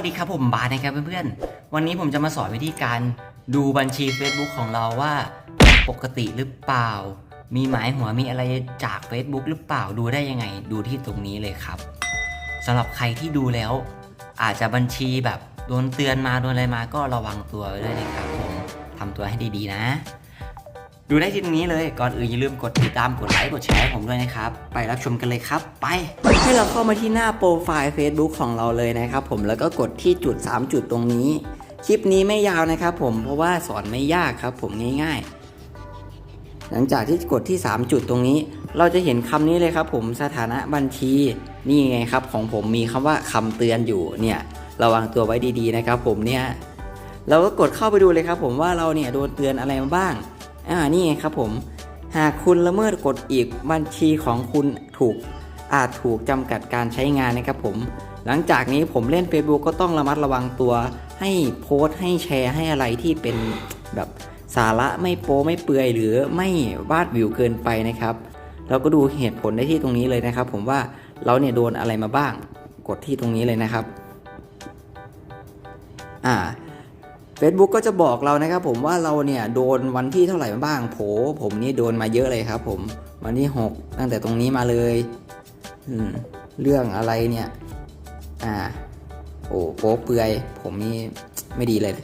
สวัสดีครับผมบาสนะครับเพื่อนๆ วันนี้ผมจะมาสอนวิธีการดูบัญชี Facebook ของเราว่าปกติหรือเปล่า มีหมายหัวมีอะไรจาก Facebook หรือเปล่าดูได้ยังไง ดูที่ตรงนี้เลยครับสำหรับใครที่ดูแล้ว อาจจะบัญชีแบบโดนเตือนมาโดนอะไรมาก็ระวังตัวไว้ด้วยนะครับผมทำตัวให้ดีๆนะ ดูได้ที่ตรงนี้เลยก่อนอื่นอย่าลืมกดติดตามกดไลค์กดแชร์ผมด้วยนะครับ ไปรับชมกันเลยครับ ไป ให้เราเข้ามาที่หน้าโปรไฟล์ Facebook ของเราเลยนะครับผมแล้วก็กดที่จุด 3 จุดตรงนี้ คลิปนี้ไม่ยาวนะครับผมเพราะว่าสอนไม่ยากครับ ผมง่ายๆ หลังจากที่กดที่ 3 จุดตรงนี้ เราจะเห็นคำนี้เลยครับ ผมสถานะบัญชีนี่ไงครับ ของผมมีคำว่าคำเตือนอยู่เนี่ยระวังตัวไว้ดีๆนะครับ ผมเนี่ยเราก็กดเข้าไปดูเลยครับ ผมว่าเราเนี่ยโดนเตือนอะไรมาบ้าง อ่านี่ไงครับผม หากคุณละเมิดกฎอีกบัญชีของคุณถูกอาจถูกจำกัดการใช้งานนะครับผม หลังจากนี้ผมเล่น Facebook ก็ต้องระมัดระวังตัวให้โพสต์ให้แชร์ให้อะไรที่เป็นแบบสาระไม่โป๊ไม่เปื่อยหรือไม่วาดวิวเกินไปนะครับ เราก็ดูเหตุผลได้ที่ตรงนี้เลยนะครับ ผมว่าเราเนี่ยโดนอะไรมาบ้าง กดที่ตรงนี้เลยนะครับ อ่า Facebook ก็จะบอกเรานะครับผมว่าเราเนี่ยโดนวันที่เท่าไหร่บ้างโผผมนี่โดนมาเยอะเลยครับผมวันที่ 6 ตั้งแต่ตรงนี้มาเลยเรื่องอะไรเนี่ย อ่า โอ้โป๊เปลือย ผมนี่ไม่ดีเลย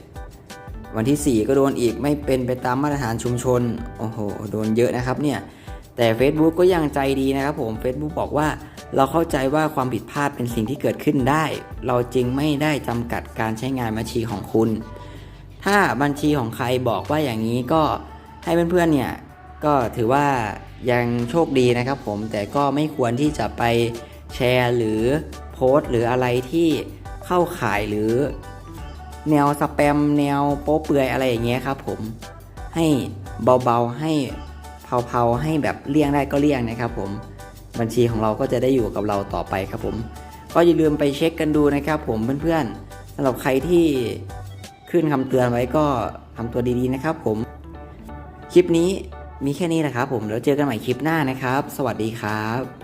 วันที่ 4 ก็โดนอีกไม่เป็นไปตามมาตรฐานชุมชน โอ้โห โดนเยอะนะครับเนี่ย แต่ Facebook ก็ยังใจดีนะครับผม Facebook บอกว่าเราเข้าใจว่าความผิดพลาดเป็นสิ่งที่เกิดขึ้นได้ เราจึงไม่ได้จำกัดการใช้งานบัญชีของคุณ ถ้าบัญชีของใครบอกว่าอย่างนี้ก็ให้เพื่อนๆเนี่ยก็ถือว่ายังโชคดีนะครับผมแต่ก็ไม่ควรที่จะไปแชร์หรือโพสต์หรืออะไรที่เข้าข่ายหรือ แนวสแปมแนวโป๊เปลือยอะไรอย่างเงี้ยครับผมให้เบาๆให้เผาๆให้แบบเลี่ยงได้ก็เลี่ยงนะครับผมบัญชีของเราก็จะได้อยู่กับเราต่อไปครับผม ก็อย่าลืมไปเช็คกันดูนะครับผมเพื่อนๆสำหรับใครที่ ขึ้นคำเตือนไว้ก็ทำตัวดีๆนะครับผม คลิปนี้มีแค่นี้แหละครับผมแล้วเจอกันใหม่คลิปหน้านะครับ สวัสดีครับ